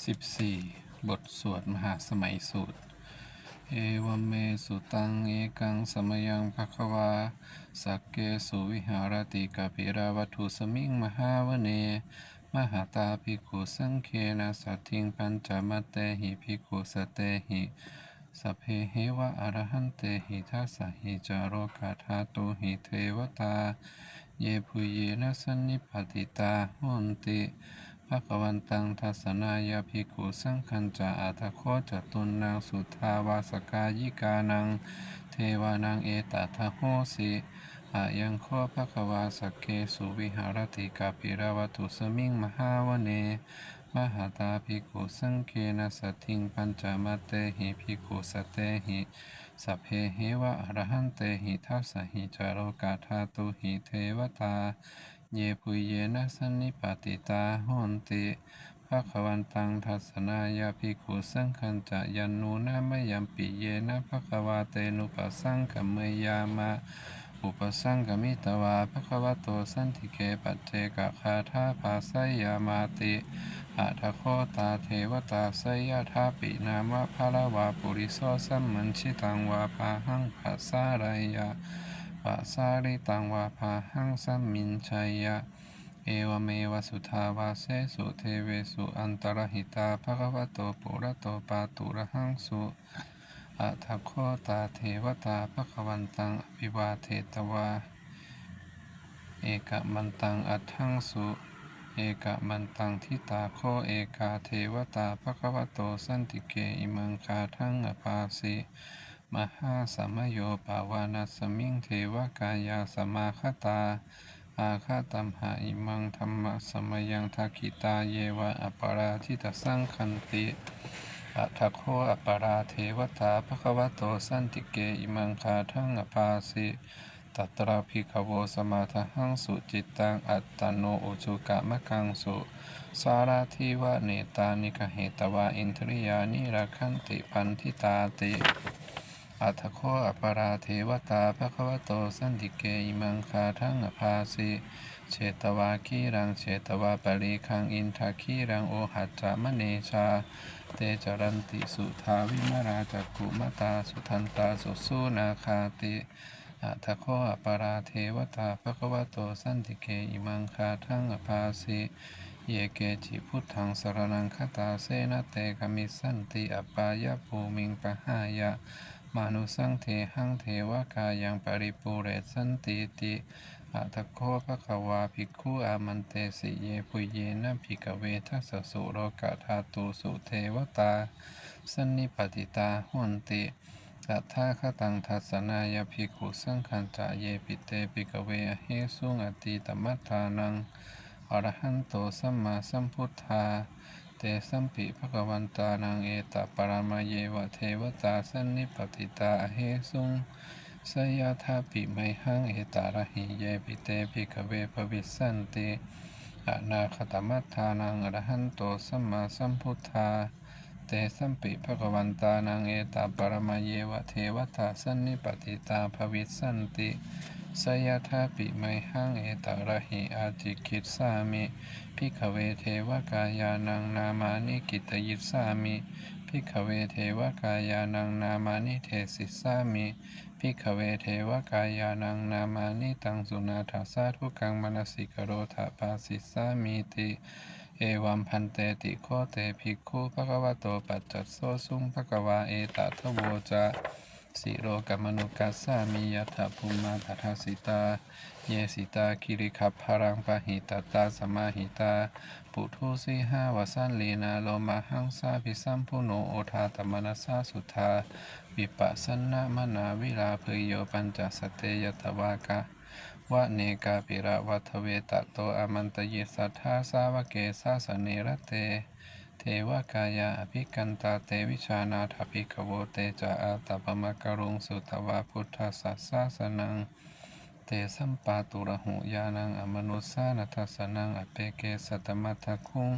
14 บทสวดมหาสมัยสูตร เอวเมสุตัง เอกังสมยังภควา สักเกสุวิหารติกาปิราวัตุสมิงมหาวเน มหาตาภิกขุสังเคนะสัตถิงปัญจมเตหิภิกขุสเตหิสัพเพเหวะอรหันเตหิทัสสะหิจารโกาธาตุหิเทวตา เยปุเยนะสันนิปติตาโหนติ ภควันตังทัสนายาภิกขุสังคัญจะอัตโคจตุนนางสุทาวาสกายิกานัง เทวานังเอตทะโหสิอายังโคภควาสกเกสุวิหารติกาปิรวัตุสมิงมหาวเน มหาตาภิกขุสังเคนะสัตถิงปัญจมัตเตหิภิกขุสเตหิสัพเพเหวะอรหันเตหิทัสสหิจารโรกาธาตุหิเทวตา เยปุเยนะสันนิปติตาโหนติภะควันตังทัสสนายาภิกขุสังคัญจะยันนูนะมยัมปิเยนะภะควาเตนุปัสสังกัมเมยามะอุปสังกมิตวาภควโตสันติเกปัจเจกคาถาภาไสยามาติอะทะโคตาเทวตาไสยทาปินามะภะละวาปุริโสสัมมันชิตังวาปาหังปัสารายะ ปัสาริตังวาภาหังสัมมินชัยยะ เอวเมวสุทาวาเสสุเทเวสุอันตรหิตาภะคะวะโตปุระโตปาตุระหังสุอะทโคตาเทวตาภะคะวันตังอภิวาเทตวา เอกมันตังอัตถังสุเอกมันตังทิตาโคเอกาเทวตาภะคะวะโตสันติเกอิมังคาทังอภาสิ มหาสัมโยปาวานัสมิงเทวกายาสมาคตา อาคาตัมหาอิมังธรรมะสมยังทักิตาเยวะอปาราทิตสังคันติอัทโคอปาราเทวตาภควโตสันติเกอิมังคาทังอภาสิตัตราภิกโวสมาทหังสุจิตตังอัตตโนอุจุกะมะกังสุสาราทิวะเนตานิกเหตวาอินทริยานิราคันติปันทิตาติ อัทโคอปาราเทวตาภควโตสันติเกอิมังคาทั้งอภาสิเชตวาคีรังเชตวาปริคังอินทาคีรังโอหัจจามเนชา เตจรันติสุทาวิมราจักกุมตาสุทันตาสุสุนาคาติอัทโคอปาราเทวตาภควโตสันติเกอิมังคาทั้งอภาสิเยเกจิพุทธังสรนังคตาเสนเตกมิสันติอปายะภูมิงปะหายะ มานุสังเทหังเทวกายังปริปุเรศสันติติอัตโคภะคะวาภิกขุอามันเตสิเยปุเยนะภิกขเวทัสสุโรกะธาตุสุเทวตาสันนิปติตาหุนติสัทธาคตังทัสนายภิกขุสังคันจะเยปิเตภิกขเวอเหสุงอติตมัฏฐานังอรหันโตสัมมาสัมพุทธา เตสัมปิภะควันตานังเอตปรามเยวะเทวตาสันนิปติตาเหสุงสยาธาปิไมหังเอตาระหิเยปิเตภิกเวภวิสันติอนาคตมัฏฐานังอรหันโตสัมมาสัมพุทธาเตสัมปิภะควันตานังเอตปรามเยวะเทวตาสันนิปติตาภวิสันติ สยาธาปิไมหังเอตาระหิอาจิกิสสามิพิกขเวเทวกายานังนามานิกิตยิสสามิพิกขเวเทวกายานังนามานิเทศิสสามิพิกขเวเทวกายานังนามานิตังสุนาถาสาทุกังมนสิกโรธาปาสิสสามิติเอวัมพันเตติโคเตภิกขุภะคะวะโตปัจจัสโสสุงภะคะวาเอตทะโวจะ สิโรกัมมนุกัสสามิยัตถภูมาตถาสิตา เยสิตาคิริขับพรังปะหิตตาสมาหิตา ปุถุสีหาวสันลีนาโลมาหังสาพิสัมพุโนโอทาตมนัสสาสุทาวิปัสสนามนาวิลาภโยปัญจสเตยตวากะวะเนกาปิระวัทเวตะโตอมันตยิสัทธาสาวเกสาสเนระเต เทวกายาอภิกันตาเตวิชานาถภิกขโวเตจะอาตปมะกรุงสุตวาพุทธสัสสาสนัง เตสัมปาตุระหุยานังอมนุสานัทสนังอเปเกสัตมัทธคุง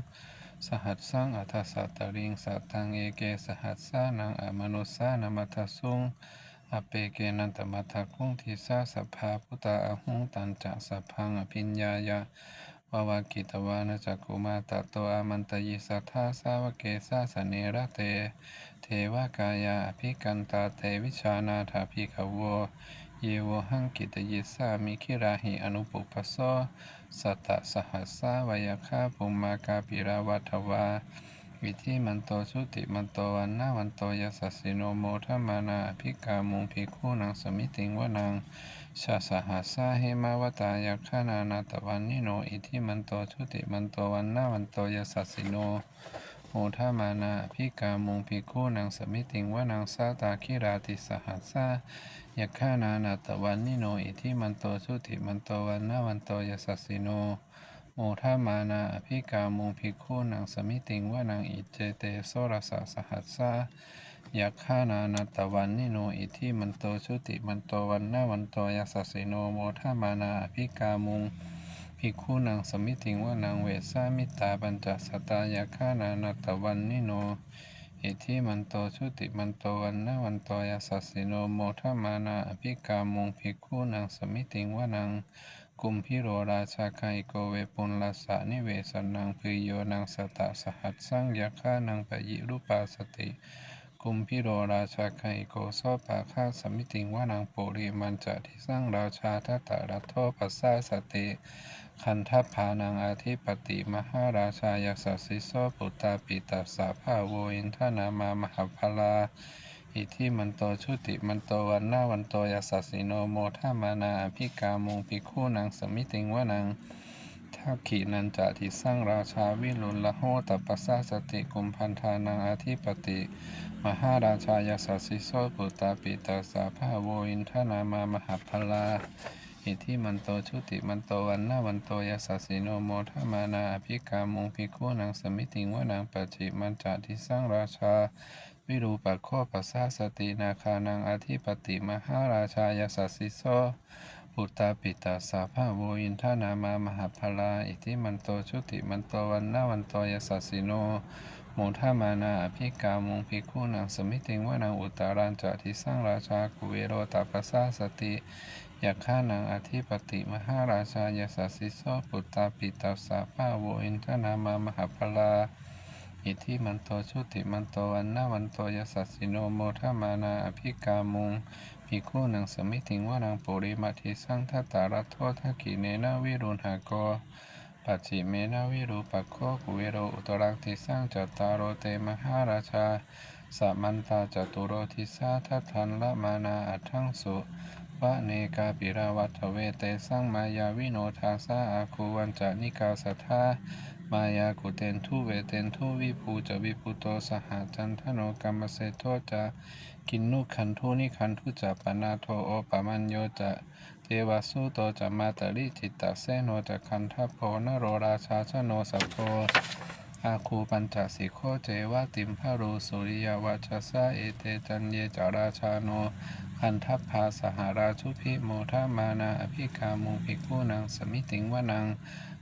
สหัสสังอัทสัตริงสัตตังเอเกสหัสสานังอมนุสานามัทธสุงอเปเกนันตมัทธคุงทิสาสัพพาพุตาอหุงตันจะสัพพังอภิญญายะ วาวากิตวานะจักกุมาตะโตอามันตยิสัทธาสาวเกสาสเนระเต เทวกายาอภิกันตาเตวิชานาถาภิกขโวเยวหังกิตยิสามิคิราหิอนุปุปปสโสสัตตสหัสสาวยาคาปุมมากาปิราวัทวา วิธิมันโตชุติมันโตวันนาวันโตยสัสสิโนโมทัมานาภิกามุงภิกขุนังสมิติงวนังชาสหัสาเหมาวตายาคานานาตวันนิโนอิธิมันโตชุติมันโตวันนาวันโตยสัสสิโนโมทัมานาภิกามุงภิกขุนังสมิติงวนังสาตาคิราติสหัสายาคานานาตวันนิโนอิธิมันโตชุติมันโตวันนาวันโตยสัสสิโน โมทัมานาอภิกามุงภิกขุนังสมิติงว่านังอิเจเตโสรสะสหัสสะยักขานานาตวันนิโนอิทิมันโตชุติมันโตวันนาวันโตยัสสสิโนโมทัมานาอภิกามุงภิกขุนังสมิติงว่านังเวสามิตาปัญจสตายักขานานาตวันนิโนอิทิมันโตชุติมันโตวันนาวันโตยัสสสิโนโมทัมานาอภิกามุงภิกขุนังสมิติงว่านัง กุมพิโรราชาไคโกเวปุลลสะนิเวสนังพโยนังสตะสหัสสังยาฆานังปะยิรุปาสติกุมพิโรราชาไคโกโซปาคาสมิติงวานังปุริมันจะทิสังราชาทัตตะรัตโทปัสสาสติคันทัพพานังอาทิปติมหาราชายัสสสิโสปุตตาปิตัสสะภาโวอินทนามามหาพลา อิทิมันโตชุติมันโตวันนาวันโตยัสสสิโนโมทัมานาอภิกามุงภิกขุนังสมิติงวานังทักขีนันจะทิสร้างราชาวิรุลละโหตปัสสาสติกุมพันธานังอาทิปติ มหาราชายัสสสิโสปุตตาปิตาสาภาโวอินทนามามหาพลาอิทิมันโตชุติมันโตวันนาวันโตยัสสสิโนโมทัมานาอภิกามุงภิกขุนังสมิติงวานังปัจจิมันจะทิสร้างราชา วิรูปัคโคปัสสาสตินาคานังอธิปติมหาราชายสัสสิโสปุตตาปิตาสาภาโวอินทานามามหาพลาอิทิมันโตชุติมันโตวันนาวันโตยสัสสิโนโมทามานาอภิกามุงภิกขุนังสมิติงวานังอุตตารันจะทิสร้างราชากุเวโรตาปัสสาสติยักขานังอธิปติมหาราชายสัสสิโสปุตตาปิตาสาภาโวอินทานามามหาพลา อิทิมันโตชุติมันโตวันนาวันโตยสัสสิโนโมทามานาอภิกามุงภิกขุนังสมิติงวานังปุริมาทิสังทัตตารัตโททักิเนนาวิรุณหาโกปัจฉิเมนาวิรูปัคโคกุเวโรอุตรังทิสังจัตตารโรเตมหาราชาสัมมันตาจตุโรทิสาทัทันละมานาอัตถังสุวะเนกาปิราวัตเวเตสังมายาวิโนทาสาอาคูวันจานิกาสัทธา มายากุเตนทุเวเตนทุวิภูจะวิภูโตสหจันทโนกรรมเสโทจะกินนุขันทุนิขันทุจะปนาโทโอปมัญโยจะเทวสุโตจะมาตริจิตตเสโนจะคันทโพนโรราชาชโนสัพโพอาคูปัญจสิโคเจวะติมพารูสุริยวัชสะเอเตจันเยจาราชาโนคันทัพพาสหราชุพิโมทามานาอภิกามุภิกขุนังสมิติงวนัง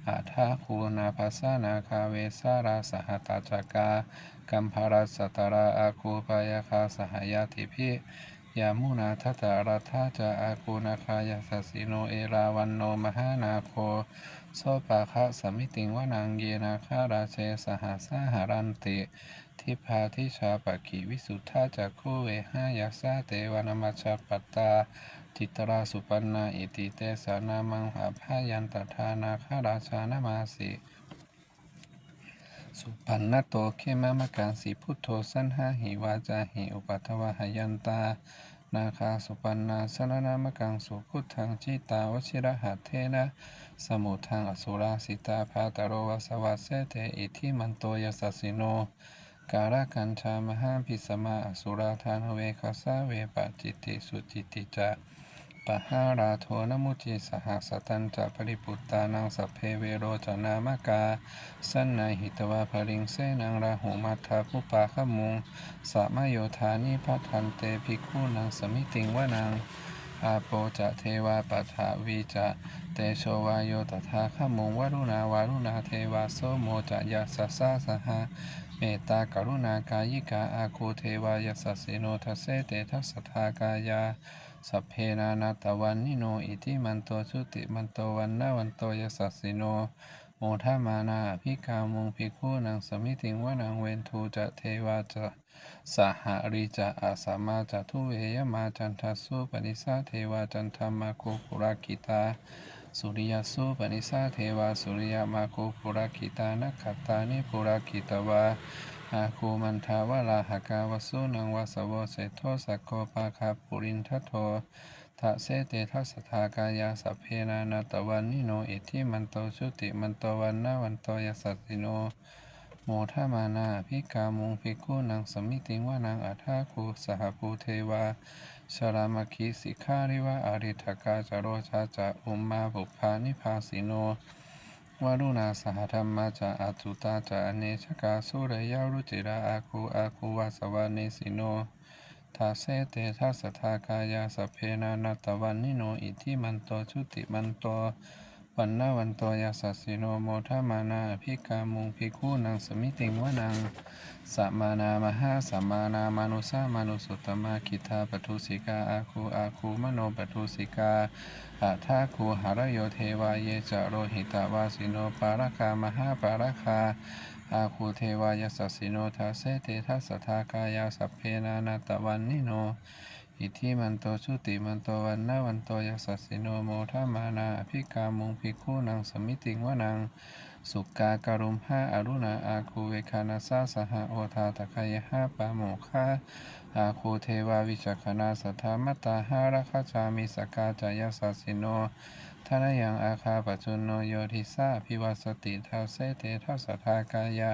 อาทาคูนาภาสนาคาเวสาราสหตาจักกากัมภารัสตระอาคูปายาคาสหายาติพิยามุนาทัตารัทาจะอาคูนาคายาสสิโนเอราวันโนมหานาโคโซปาคะสมิติงวนังเยนาคาราเชสหสาหารันติ ทิพาทิชาปกิวิสุทธาจักขุเวหายาสาเตวนามัชฌปตาจิตราสุปันนาอิติเตสานามังหาพายันตทานาคาราชานามาสิสุปันนโตเขมะมะกังสีพุทโธสันหาหิวาจาหิอุปัทวหายันตา นาคาสุปันนาสนนามะกังสุพุทธังจิตาวชิระหัตเทนะ สมุทังอสุราสิตาภาตโรวสวัสเสเตอิทิมันโตยสัสสิโน การะกัญชามหาพิสมาอสุราทานเวคาสาเวปะจิตติสุจิตติจะปะหาราโทนมุจิสหสตันจะปริปุตตานังสัพเพเวโรจนามกา สันนหิตวาภริงเสนังราหุมัทธาภุปาขมุงสะมโยธานิพัทันเตภิกขุนังสมิติงวะนัง อาโปจะเทวาปัฏฐาวีจะเตโชวาโยตถาขมุงวารุณาวารุณาเทวาโสโมจะยัสสะสสหะเมตตากรุณากายิกาอาคูเทวายัสสะเสโนทัสเสเตทัสสทากายาสัพเพนานาตวันนิโนอิทิมันโตชุติมันโตวันนาวันโตยสัสสิโน โมทามานาอภิกามุงภิกขุนังสมิติงวนังเวนทูจะเทวาจะสหริจะอาสามาจะทุเวยมาจันทสุปนิสาเทวาจันทมาโคปุราคิตาสุริยสุปนิสาเทวาสุริยมาโคปุราคิตานักขตานิปุราคิตวาอาคูมันทาวลาหกาวสุนังวสวเสโทสกโกปาคาปุรินทโท ทะเสเตทัสทากายาสัพเพนานาตวันนิโนอิทิมันโตชุติมันโตวันนาวันโตยสัตติโนโมทามานาภิกามุงภิกขุนังสมิติวานังอัฏฐาคูสหภูเทวาชรามคีสิกขาริวะอริทกาจโรชาจะอุมมาบุพานิพาสิโนวารุณาสหธรรมาจะอาจุตาจะอเนชกาสุรยารุจิราอาคูอาคูวาสวาเนสิโน ทาเสเตทัสทากายาสเพนานาตวันนิโนอิทิมันโตชุติมันโตวันนาวันโตยาสัสิโนโมทามานาอภิกามุงภิกขุนังสมิติงวนังสัมมานามหาสัมมานามานุสามานุสุตมาคิทาปทุสิกาอาคูอาคูมโนปทุสิกาอาทาคูหารโยเทวาเยจโรหิตาวาสิโนปารคามหาปารคา อาคูเทวายสัสสิโนทาเสเตทัสสทากายาสัพเพนานาตวันนิโน อิทิมันโตชุติมันโตวันนาวันโตยสัสสิโนโมทามานาอภิกามุงภิกขุนังสมิติงวนัง สุกาการุมห้าอรุณาอาคูเวคานาซาสหโอทาตะคายห้าปาโมคาอาคูเทวาวิจักขณาสัทธามตตาห้ารัคจามิสกาจายสัสสิโน ทานยังอาคาปัจจุโนโยทิสาพิวสติเทาเสเตทัสสทากายา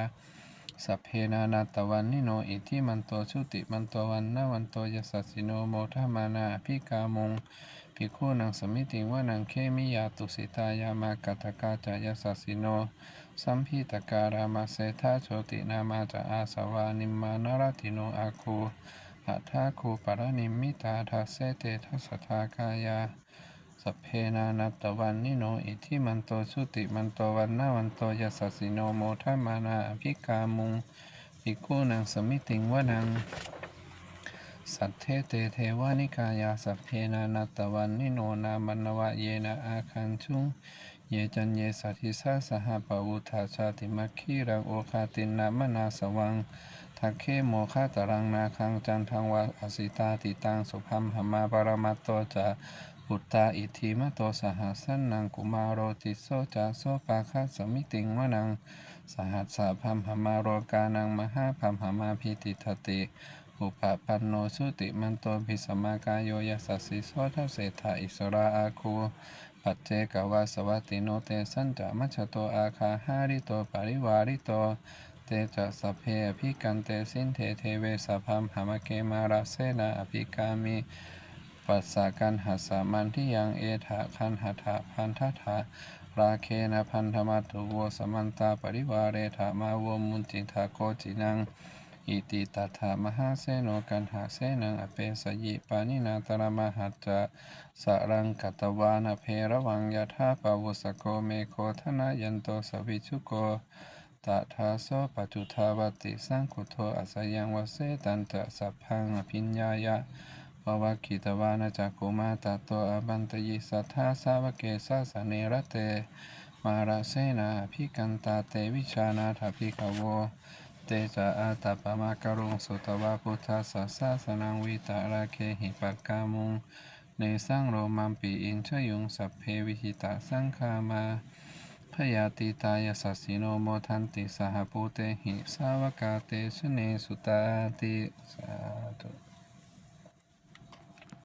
สัพเพนานาตวันนิโนอิทิมันโตชุติมันโตวันนาวันโตยสัสสิโนโมทามานาอภิกามงภิกขุนังสมิติวานังเคมิยาตุสิตายามากัตกาจายสัสสิโนสัมพิตการามาเสธาโชตินามาจะอาสวานิมานารติโนอาคูอัฏฐาคูปรนิมิตาทัสเสเตทัสสทากายา สัพเพนานัตวันนิโนอิทิมันโตชุติมันโตวันนาวันโตยสัสสิโนโมทามานาอภิกามุงภิกขุนังสมิติงวะนัง สัทเทเตเทวานิกายาสัพเพนานัตวันนิโนนามันนวะเยนะอาคันชุงเยจันเยสัทธิสาสหปวุธาชาติมัคคีรังโอคาตินนามนาสวังทักเคโมคาตรังนาคังจันทังวะอสิตาติตังสุพัมหมาปรมัตโตจะ ปุตตาอิทิมโตสหัสนังกุมารโรติโสจาโสปาคัสมิติงวนัง สหัสสะพัมหมาโรกานังมหาพัมหมาพิติทติอุปปันโนสุติมันโตภิสมากายโยยัสสิโสทัสเศธาอิสราอาคูปัจเจกวาสวัตติโนเตสันจะมัชโตอาคาหาริโตปริวาริโตเตจะสพเพอภิกันเตสินเทเทเวสพัมหามเกมาราเสนาอภิกามิ ปัสสากันหัสสามันที่ยังเอถะคันหัตถะพันทัถาราเคนะพันธมัตุโวสมันตาปริวาเรถามาวมุนจิทาโกจินังอิติตัถามหาเสโนกันหาเสนังอเปสยิปานินาตรมหัจจะสรังกัตวานเพระวังยถาปาวุสโกเมโคธนายันโตสวิชุโกตถาโสปัจจุทาวติสังคุโทอัสยังวเสตันตะสัพพังอภิญญายะ ภวคิตวานาจักกุมาตโตอบันตยิสัทธาสาวเกสาสเนระเต มาราเสนาภิกันตาเตวิชานาถภิกขโว เตจะอาตาปมาการุงสุตวาพุทธสัสสะสนังวิตาราเคหิปักกามุงเนสังโรมัมปีอินชยุงสัพเพวิหิตาสังคามาพยาติตายสัสสิโนโมทันติสหภูเตหิสาวกาเตชเนสุตาติสา